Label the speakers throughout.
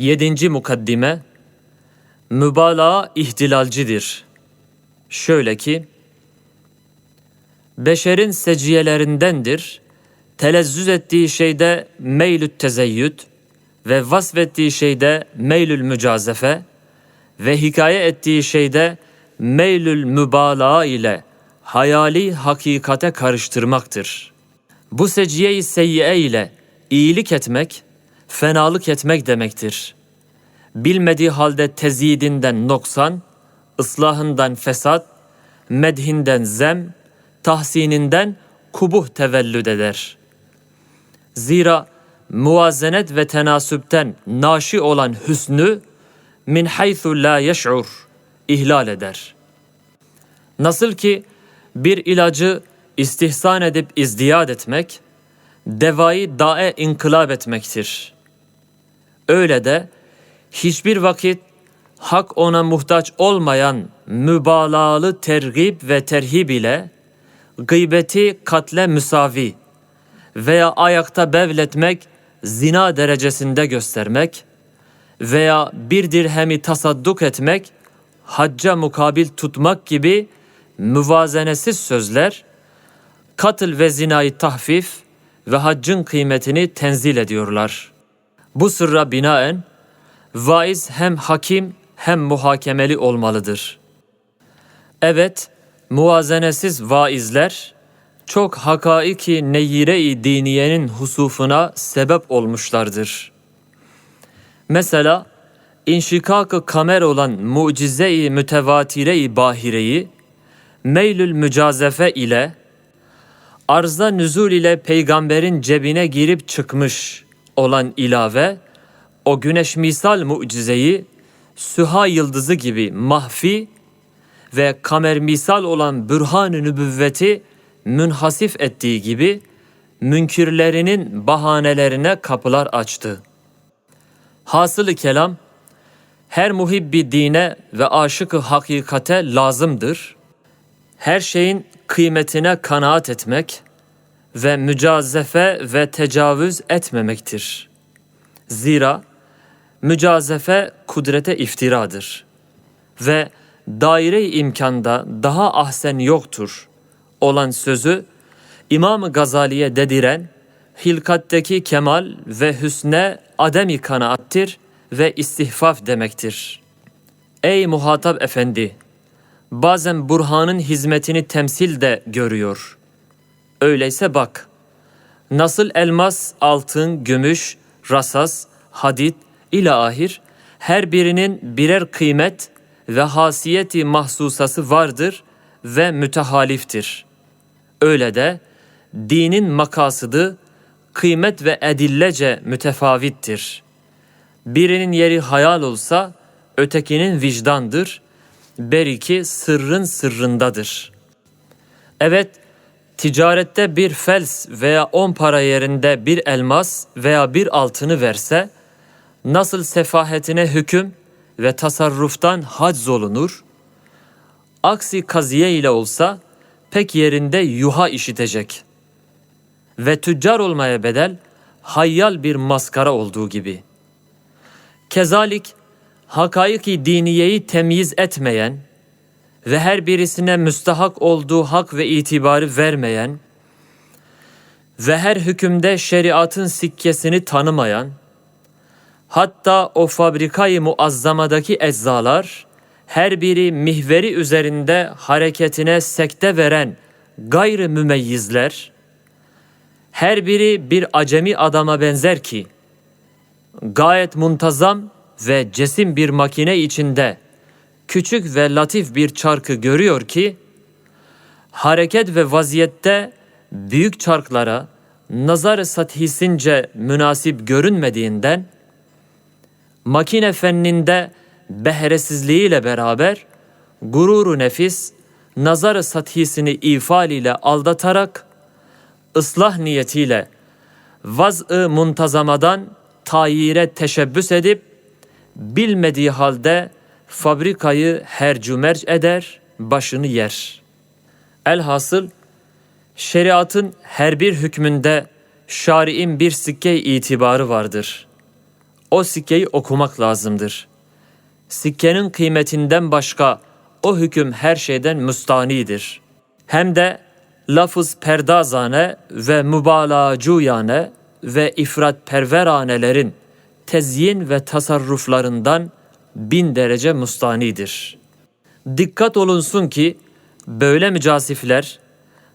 Speaker 1: Yedinci mukaddime Mübalağa ihtilalcidir. Şöyle ki Beşerin seciyelerindendir. Telezzüz ettiği şeyde meylü tezeyyüd ve vasfettiği şeyde meylül mücazefe ve hikaye ettiği şeyde meylül mübalağa ile hayali hakikate karıştırmaktır. Bu seciye-i seyyiye ile iyilik etmek, fenalık etmek demektir. Bilmediği halde tezidinden noksan, ıslahından fesat, medhinden zem, tahsininden kubuh tevellüd eder. Zira muvazenet ve tenasüpten naşi olan hüsnü min haythu la yeş'ur ihlal eder. Nasıl ki bir ilacı istihsan edip izdiyad etmek, devayı dae inkılap etmektir. Öyle de hiçbir vakit hak ona muhtaç olmayan mübalağalı tergib ve terhib ile gıybeti katle müsavi veya ayakta bevletmek zina derecesinde göstermek veya bir dirhemi tasadduk etmek hacca mukabil tutmak gibi müvazenesiz sözler katıl ve zinayı tahfif ve haccın kıymetini tenzil ediyorlar. Bu sırra binaen vaiz hem hakim hem muhakemeli olmalıdır. Evet, muvazenesiz vaizler çok hakaiki neyire-i diniyenin husufuna sebep olmuşlardır. Mesela inşikak-ı kamer olan mucize-i mütevatire-i bahireyi meylül mücazefe ile arza nüzul ile peygamberin cebine girip çıkmış olan ilave o güneş misal mucizeyi süha yıldızı gibi mahfi ve kamer misal olan bürhan-ı nübüvveti münhasif ettiği gibi münkirlerinin bahanelerine kapılar açtı. Hasılı kelam, her muhibbi dine ve aşık-ı hakikate lazımdır. Her şeyin kıymetine kanaat etmek ve mücazefe ve tecavüz etmemektir. Zira mücazefe kudrete iftiradır ve daire-i imkanda daha ahsen yoktur olan sözü İmam Gazali'ye dediren hilkatteki kemal ve hüsne ademi kanaattir ve istihfaf demektir. Ey muhatap efendi! Bazen burhanın hizmetini temsil de görüyor. Öyleyse bak, nasıl elmas, altın, gümüş, rasas, hadit ile ahir her birinin birer kıymet ve hasiyeti mahsusası vardır ve mütehaliftir. Öyle de dinin makasıdı kıymet ve edillece mütefavittir. Birinin yeri hayal olsa ötekinin vicdandır. Beriki sırrın sırrındadır. Evet, ticarette bir fels veya on para yerinde bir elmas veya bir altını verse, nasıl sefahetine hüküm ve tasarruftan hac olunur, aksi kaziye ile olsa pek yerinde yuha işitecek ve tüccar olmaya bedel hayyal bir maskara olduğu gibi. Kezalik hakaiki diniyeyi temyiz etmeyen ve her birisine müstahak olduğu hak ve itibarı vermeyen ve her hükümde şeriatın sikkesini tanımayan, hatta o fabrikayı muazzamadaki eczalar, her biri mihveri üzerinde hareketine sekte veren gayrı mümeyyizler, her biri bir acemi adama benzer ki, gayet muntazam ve cesim bir makine içinde küçük ve latif bir çarkı görüyor ki, hareket ve vaziyette büyük çarklara nazar sathisince münasip görünmediğinden, makine fenninde behresizliğiyle beraber gururu nefis, nazar sathisini ifal ile aldatarak, ıslah niyetiyle vaz-ı muntazamadan tayire teşebbüs edip, bilmediği halde fabrikayı hercümerc eder, başını yer. Elhasıl şeriatın her bir hükmünde şari'in bir sikke itibarı vardır. o sikkeyi okumak lazımdır. Sikkenin kıymetinden başka o hüküm her şeyden müstanidir. Hem de lafız perdazane ve mübalağacuyane ve ifrat perveranelerin tezyin ve tasarruflarından bin derece müstanidir. Dikkat olunsun ki böyle mücasifler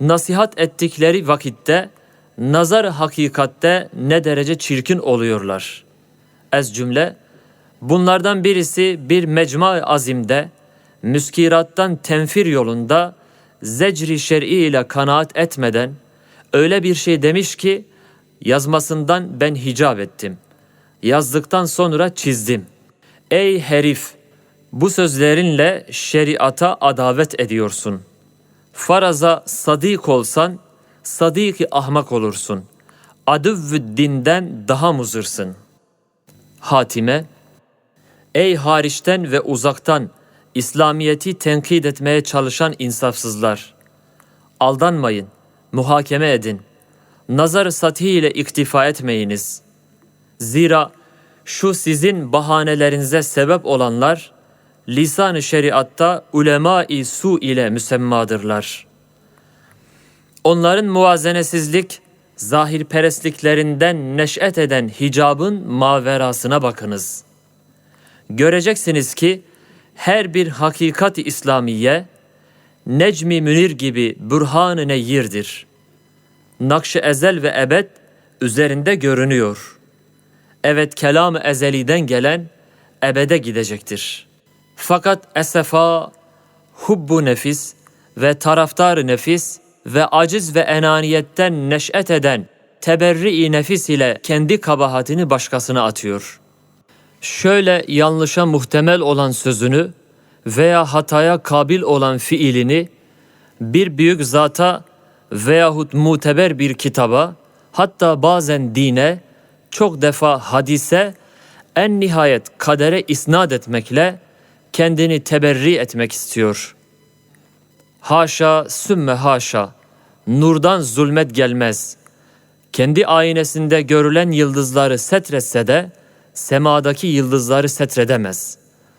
Speaker 1: nasihat ettikleri vakitte nazar hakikatte ne derece çirkin oluyorlar. Ez cümle bunlardan birisi bir mecma azimde müskirattan tenfir yolunda zecri şer'i ile kanaat etmeden öyle bir şey demiş ki yazmasından ben hicap ettim. Yazdıktan sonra çizdim. Ey herif! Bu sözlerinle şeriata adavet ediyorsun. Faraza sadik olsan, sadiki ahmak olursun. Adüvvü dinden daha muzırsın. Hatime, Ey hariçten ve uzaktan İslamiyeti tenkit etmeye çalışan insafsızlar! Aldanmayın, muhakeme edin. Nazar sathi ile iktifa etmeyiniz. Zira şu sizin bahanelerinize sebep olanlar, lisan-ı şeriatta ulema-i su ile müsemmadırlar. Onların muvazenesizlik, zahirperestliklerinden neş'et eden hicabın maverasına bakınız. Göreceksiniz ki her bir hakikat-i İslamiye, Necmi Münir gibi bürhan-ı neyyirdir. Nakş-ı ezel ve ebed üzerinde görünüyor. Evet kelam-ı ezeliden gelen ebede gidecektir. Fakat esefa, hubbu nefis ve taraftar nefis ve aciz ve enaniyetten neş'et eden teberri-i nefis ile kendi kabahatini başkasına atıyor. Şöyle yanlışa muhtemel olan sözünü veya hataya kabil olan fiilini bir büyük zata veyahut muteber bir kitaba hatta bazen dine çok defa hadise en nihayet kadere isnat etmekle kendini teberri etmek istiyor. Haşa sümme haşa, nurdan zulmet gelmez. Kendi aynesinde görülen yıldızları setretse de, semadaki yıldızları setredemez.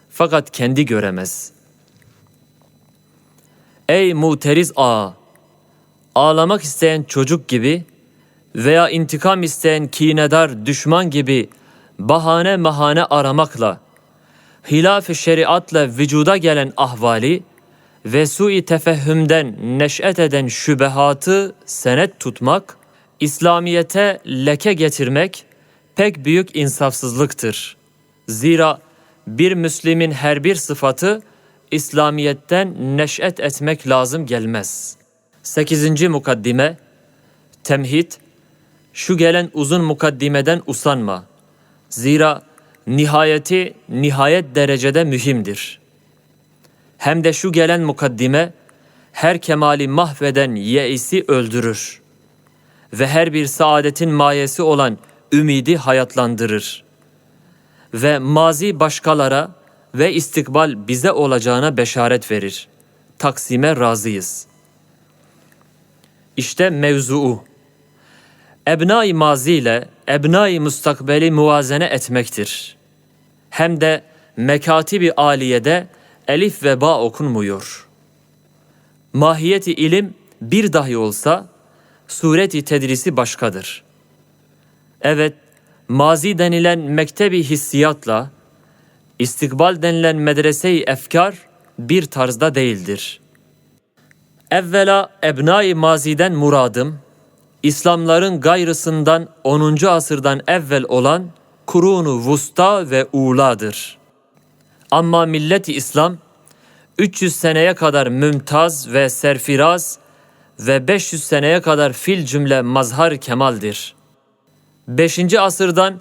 Speaker 1: Fakat kendi göremez. Ey muteriz ağa! Ağlamak isteyen çocuk gibi veya intikam isteyen kinedar düşman gibi bahane mahane aramakla, hilaf-ı şeriatla vücuda gelen ahvali ve sui tefehümden neş'et eden şübehatı senet tutmak, İslamiyete leke getirmek pek büyük insafsızlıktır. Zira bir Müslimin her bir sıfatı İslamiyetten neş'et etmek lazım gelmez. 8. Mukaddime Temhid Şu gelen uzun mukaddimeden usanma. Zira nihayeti nihayet derecede mühimdir. Hem de şu gelen mukaddime her kemali mahveden yeisi öldürür ve her bir saadetin mayesi olan ümidi hayatlandırır ve mazi başkalara ve istikbal bize olacağına beşaret verir. Taksime razıyız. İşte mevzuu. Ebnai mazi ile ebnai mustakbeli muvazene etmektir. Hem de mekatibi aliyede elif ve ba okunmuyor. Mahiyeti ilim bir dahi olsa sureti tedrisi başkadır. Evet, mazi denilen mektebi hissiyatla istikbal denilen medrese-i efkar bir tarzda değildir. Evvela ebnai maziden muradım, İslamların gayrısından 10. asırdan evvel olan kurunu vusta ve uğladır. Ama milleti İslam 300 seneye kadar mümtaz ve serfiraz ve 500 seneye kadar fil cümle mazhar kemaldir. 5. asırdan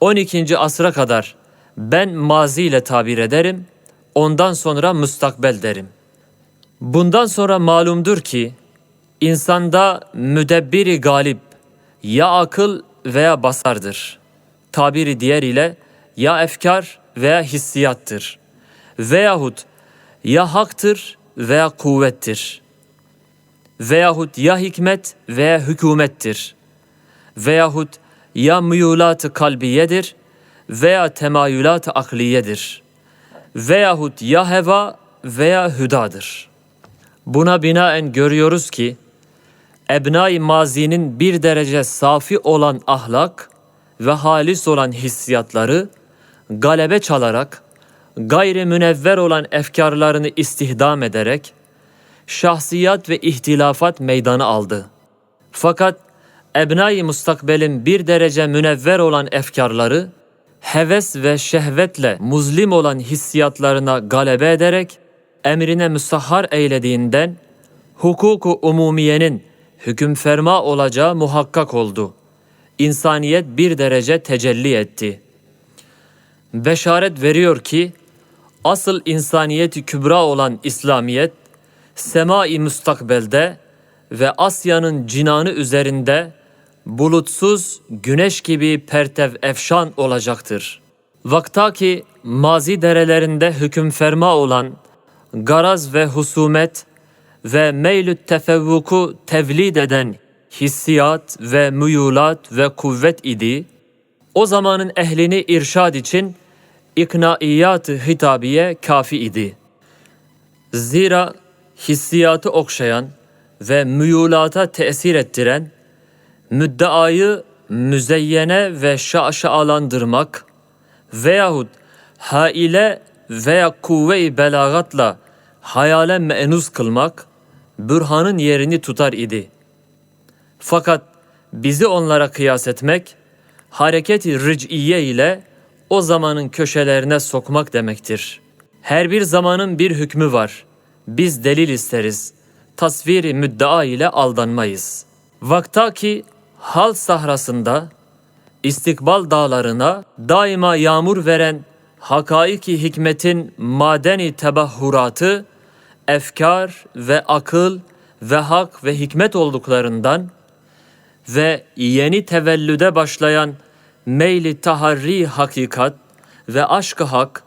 Speaker 1: 12. asra kadar ben mazi ile tabir ederim, ondan sonra müstakbel derim. Bundan sonra malumdur ki insanda müdebbiri galip ya akıl veya basardır. Tabiri diğer ile ya efkar veya hissiyattır. Veyahut ya haktır veya kuvvettir. Veyahut ya hikmet veya hükümettir. Veyahut ya müyulat-ı kalbiyedir veya temayülat akliyedir. Veyahut ya heva veya hüdadır. Buna binaen görüyoruz ki, ebnai mazinin bir derece safi olan ahlak ve halis olan hissiyatları galebe çalarak, gayri münevver olan efkarlarını istihdam ederek, şahsiyat ve ihtilafat meydanı aldı. Fakat ebnai mustakbelin bir derece münevver olan efkarları, heves ve şehvetle muzlim olan hissiyatlarına galebe ederek, emrine müsahhar eylediğinden, hukuku umumiyenin hüküm ferma olacağı muhakkak oldu. İnsaniyet bir derece tecelli etti. Beşaret veriyor ki, asıl insaniyeti kübra olan İslamiyet, semai müstakbelde ve Asya'nın cinanı üzerinde bulutsuz güneş gibi pertev efşan olacaktır. Vaktaki mazi derelerinde hüküm ferma olan garaz ve husumet ve meylü tefevvuku tevlid eden hissiyat ve müyulat ve kuvvet idi, o zamanın ehlini irşad için iknaiyat-ı hitabiye kafi idi. Zira hissiyatı okşayan ve müyulata tesir ettiren, müddeayı müzeyyene ve şaşaalandırmak veyahut haile veya kuvve-i belagatla hayale menuz kılmak, bürhanın yerini tutar idi. Fakat bizi onlara kıyas etmek, hareketi ric'iye ile o zamanın köşelerine sokmak demektir. Her bir zamanın bir hükmü var. Biz delil isteriz. Tasviri müddea ile aldanmayız. Vaktaki hal sahrasında, istikbal dağlarına daima yağmur veren hakaiki hikmetin madeni tebahhuratı, efkar ve akıl ve hak ve hikmet olduklarından ve yeni tevellüde başlayan meyli taharri hakikat ve aşk hak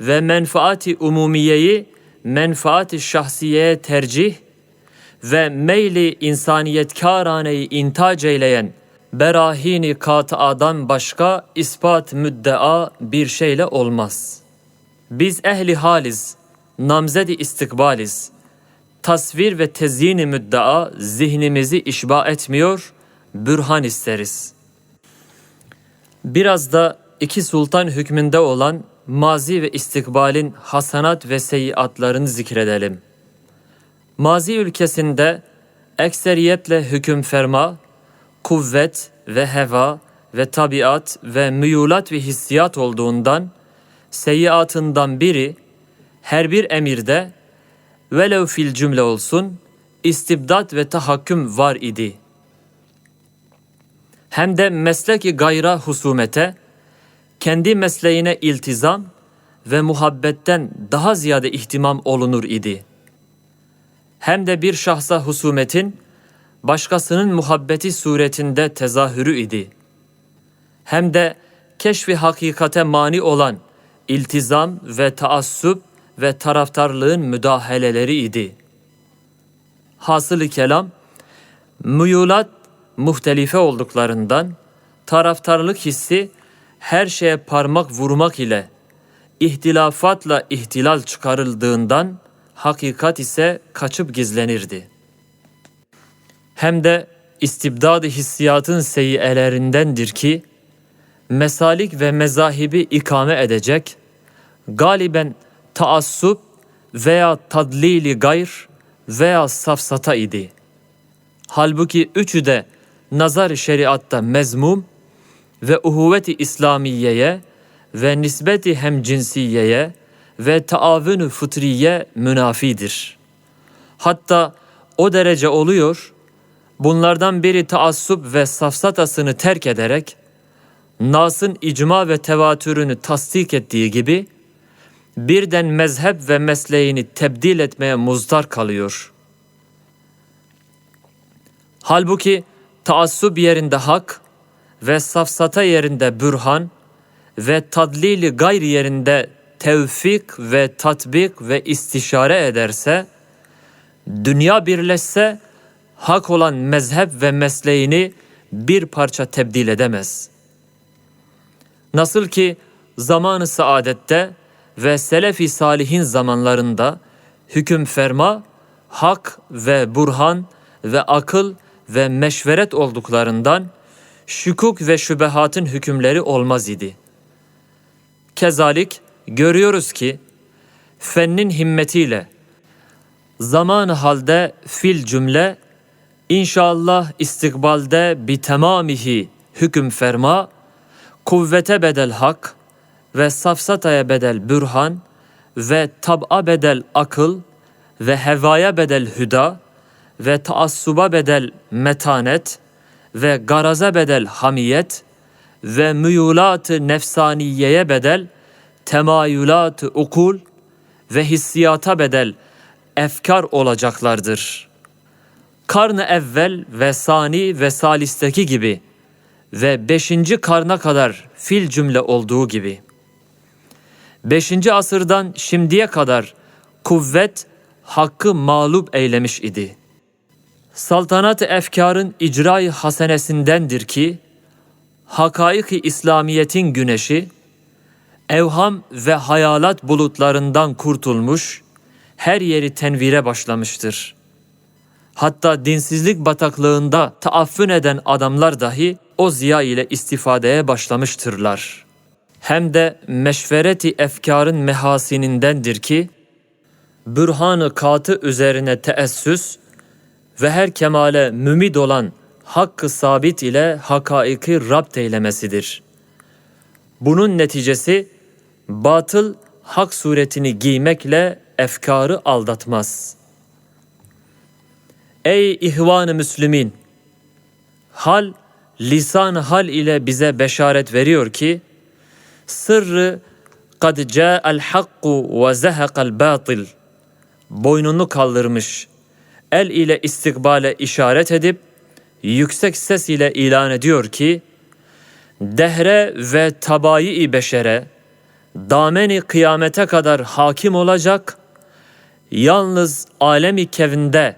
Speaker 1: ve menfaati umumiyeyi menfaati şahsiyeye tercih ve meyli insaniyetkarâneyi intac eyleyen berahini katıadan başka ispat müddea bir şeyle olmaz. Biz ehli haliz, namzedi istikbaliz. Tasvir ve tezyini müddea zihnimizi işba etmiyor, bürhan isteriz. Biraz da iki sultan hükmünde olan mazi ve istikbalin hasanat ve seyyiatlarını zikredelim. Mazi ülkesinde ekseriyetle hüküm ferma, kuvvet ve heva ve tabiat ve müyulat ve hissiyat olduğundan seyyiatından biri her bir emirde velev fil cümle olsun istibdat ve tahakküm var idi. Hem de mesleki gayra husumete, kendi mesleğine iltizam ve muhabbetten daha ziyade ihtimam olunur idi. Hem de bir şahsa husumetin başkasının muhabbeti suretinde tezahürü idi. Hem de keşfi hakikate mani olan iltizam ve taassup ve taraftarlığın müdahaleleri idi. Hasılı kelam, müyulat muhtelife olduklarından taraftarlık hissi her şeye parmak vurmak ile ihtilafatla ihtilal çıkarıldığından hakikat ise kaçıp gizlenirdi. Hem de istibdad hissiyatın seyyelerindendir ki mesalik ve mezahibi ikame edecek, galiben taassup veya tadlili gayr veya safsata idi. Halbuki üçü de nazar şeriatta mezmum ve uhuvveti İslamiyeye ve nisbeti hemcinsiyeye ve taavünü fıtriye münafidir. Hatta o derece oluyor, bunlardan biri taassup ve safsatasını terk ederek, Nas'ın icma ve tevatürünü tasdik ettiği gibi, birden mezhep ve mesleğini tebdil etmeye muzdar kalıyor. Halbuki taassub yerinde hak ve safsata yerinde bürhan ve tadlili gayr yerinde tevfik ve tatbik ve istişare ederse, dünya birleşse hak olan mezhep ve mesleğini bir parça tebdil edemez. Nasıl ki zamanı saadette ve selefi salihin zamanlarında hüküm ferma, hak ve burhan ve akıl ve meşveret olduklarından şükuk ve şübehatın hükümleri olmaz idi. Kezalik görüyoruz ki fennin himmetiyle zaman halde fil cümle inşallah istikbalde bi temamihi hüküm ferma kuvvete bedel hak ve safsataya bedel bürhan ve tab'a bedel akıl ve hevaya bedel hüda ve taassuba bedel metanet ve garaza bedel hamiyet ve müyulat-ı nefsaniyeye bedel temayülat-ı ukul ve hissiyata bedel efkar olacaklardır. Karn-ı evvel ve sani ve salisteki gibi ve beşinci karna kadar fil cümle olduğu gibi. Beşinci asırdan şimdiye kadar kuvvet hakkı mağlup eylemiş idi. Saltanat-ı efkarın icra-i hasenesindendir ki, hakaik-i İslamiyet'in güneşi, evham ve hayalat bulutlarından kurtulmuş, her yeri tenvire başlamıştır. Hatta dinsizlik bataklığında taaffün eden adamlar dahi o ziya ile istifadeye başlamıştırlar. Hem de meşvereti efkarın mehasinindendir ki, bürhanı katı üzerine teessüs ve her kemale mümid olan hakkı sabit ile hakaiki rapt eylemesidir. Bunun neticesi batıl hak suretini giymekle efkarı aldatmaz. Ey ihvan-ı müslümin! Hal, lisan hal ile bize beşaret veriyor ki, sırrı kad ca'al hakku ve zehaqal batil. Boynunu kaldırmış, el ile istikbale işaret edip yüksek ses ile ilan ediyor ki, dehre ve tabayi beşere, dameni kıyamete kadar hakim olacak, yalnız alemi kevinde,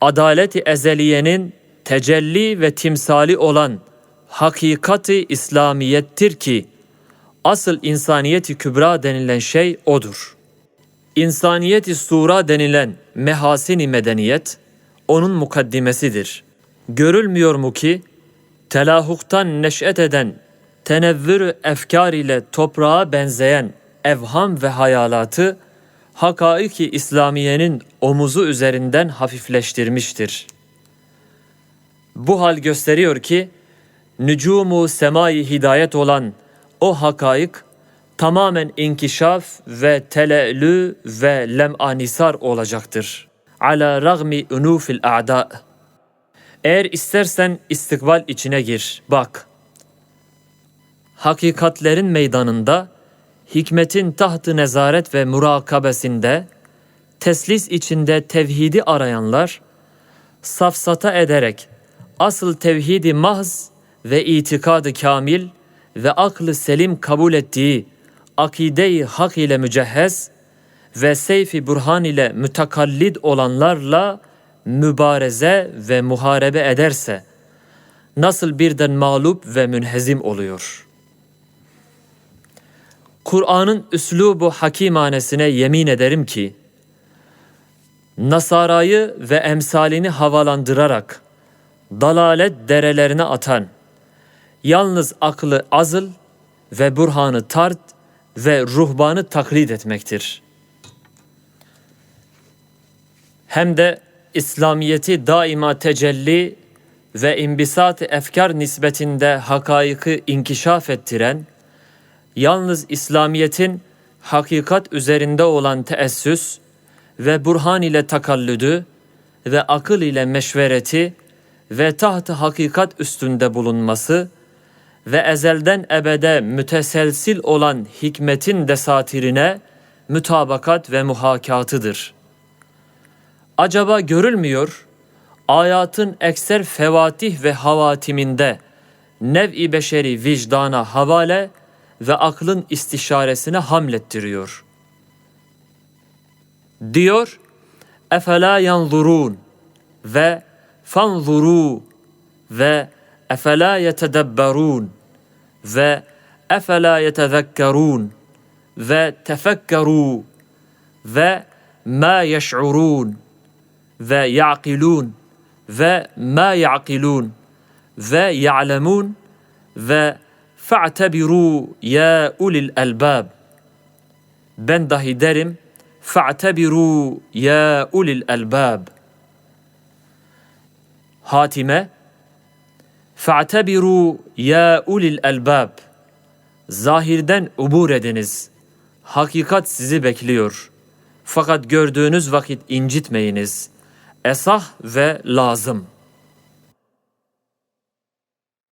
Speaker 1: adaleti ezeliyenin tecelli ve timsali olan hakikati İslamiyettir ki, asıl insaniyeti kübra denilen şey odur. İnsaniyeti sura denilen mehasini medeniyet, onun mukaddimesidir. Görülmüyor mu ki, telahuktan neş'et eden, tenevvür efkar ile toprağa benzeyen evham ve hayalatı, hakaiki İslamiyenin omuzu üzerinden hafifleştirmiştir. Bu hal gösteriyor ki, nücumu semai hidayet olan o hakaik tamamen inkişaf ve tele'lü ve lem'anisar olacaktır. Ala ragmi unufil a'da. Eğer istersen istikbal içine gir. Bak. Hakikatlerin meydanında, hikmetin tahtı nezaret ve murakabesinde, teslis içinde tevhidi arayanlar, safsata ederek asıl tevhidi mahz ve itikadı kamil ve aklı selim kabul ettiği akide-i hak ile mücehhez ve seyfi burhan ile mütekallid olanlarla mübareze ve muharebe ederse nasıl birden mağlup ve münhezim oluyor. Kur'an'ın üslubu hakimanesine yemin ederim ki Nasara'yı ve emsalini havalandırarak dalalet derelerine atan yalnız aklı azıl ve burhanı tart ve ruhbanı taklit etmektir. Hem de İslamiyeti daima tecelli ve imbisat efkar nisbetinde hakaiki inkişaf ettiren, yalnız İslamiyetin hakikat üzerinde olan teessüs ve burhan ile takallüdü ve akıl ile meşvereti ve taht hakikat üstünde bulunması ve ezelden ebede müteselsil olan hikmetin desatirine mütabakat ve muhakatıdır. Acaba görülmüyor, ayatın ekser fevatih ve havatiminde nev-i beşeri vicdana havale ve aklın istişaresine hamlettiriyor. Diyor, efela yanzurun ve fanzuru ve efela yetedebberun ve efela yetezekkerun ve tefekkeru ve ma yeş'urun ve ya'kilun ve ma ya'kilun ve ya'lemun ve fa'tebiru ya ulil elbab. Ben dahi derim fa'tebiru ya ulil elbab. Hatime fa'tebiru ya ulil elbab. Zahirden ubur ediniz. Hakikat sizi bekliyor. Fakat gördüğünüz vakit incitmeyiniz. Esah ve lazım.''